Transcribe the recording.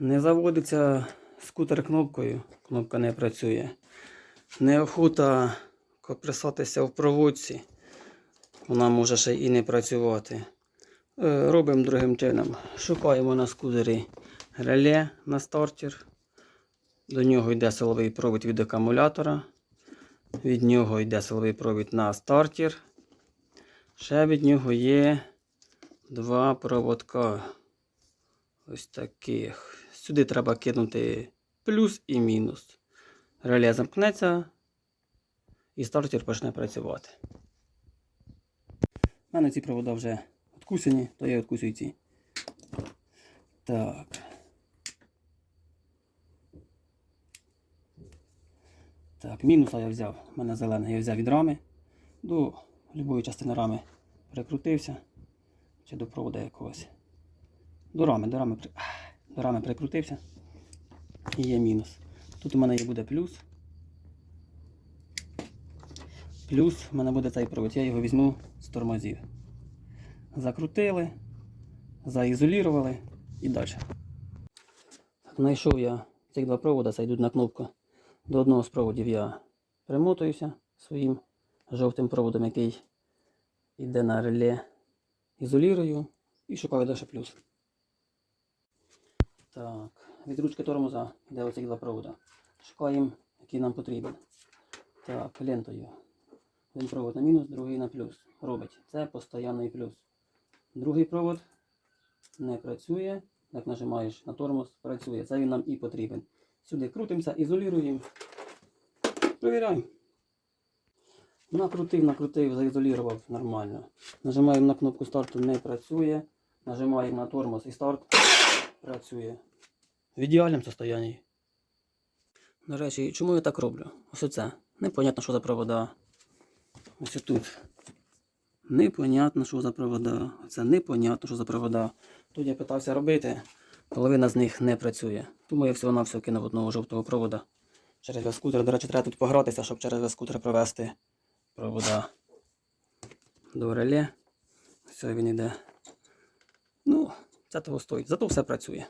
Не заводиться скутер кнопкою, кнопка не працює. Неохота копресатися в проводці, вона може ще і не працювати. Е, Робимо другим чином. Шукаємо на скутері реле на стартер. До нього йде силовий провід від акумулятора. Від нього йде силовий провід на стартер. Ще від нього є два проводка. Ось таких. Сюди треба кинути плюс і мінус. Реле замкнеться і стартер почне працювати. У мене ці провода вже відкусені, то я відкусую ці. Так. Так, мінуса я взяв. У мене зелений. Я взяв від рами. До любої частини рами прикрутився. Чи до провода якогось. До рами, до рами, до рами прикрутився. І є мінус. Тут у мене є буде плюс. Плюс в мене буде цей провод. Я його візьму з тормозів. Закрутили, заізолірували і далі. Знайшов я ці два провода, це йдуть на кнопку. До одного з проводів я примотуюся своїм жовтим проводом, який йде на реле. Ізолірую і шукаю далі плюс. Так, від ручки тормоза йде оці два провода. Шукаємо, який нам потрібен. Так, лентою. Один провод на мінус, другий на плюс. Робить. Це постійний плюс. Другий провод не працює. Як нажимаєш на тормоз, працює. Це він нам і потрібен. Сюди крутимося, ізолюємо. Провіряємо. Накрутив, накрутив, заізолював нормально. Нажимаємо на кнопку старту, не працює. Нажимаємо на тормоз і старт працює. В ідеальному стані. До речі, чому я так роблю? Ось оце. Непонятно, що за провода. Ось тут. Непонятно, що за провода. Це непонятно, що за провода. Тут я питався робити, половина з них не працює. Тому я всього на все кинув одного жовтого провода. Через весь скутер. До речі, треба тут погратися, щоб через весь скутер провести провода до реле. Все він іде. Ну, це того стоїть. Зато все працює.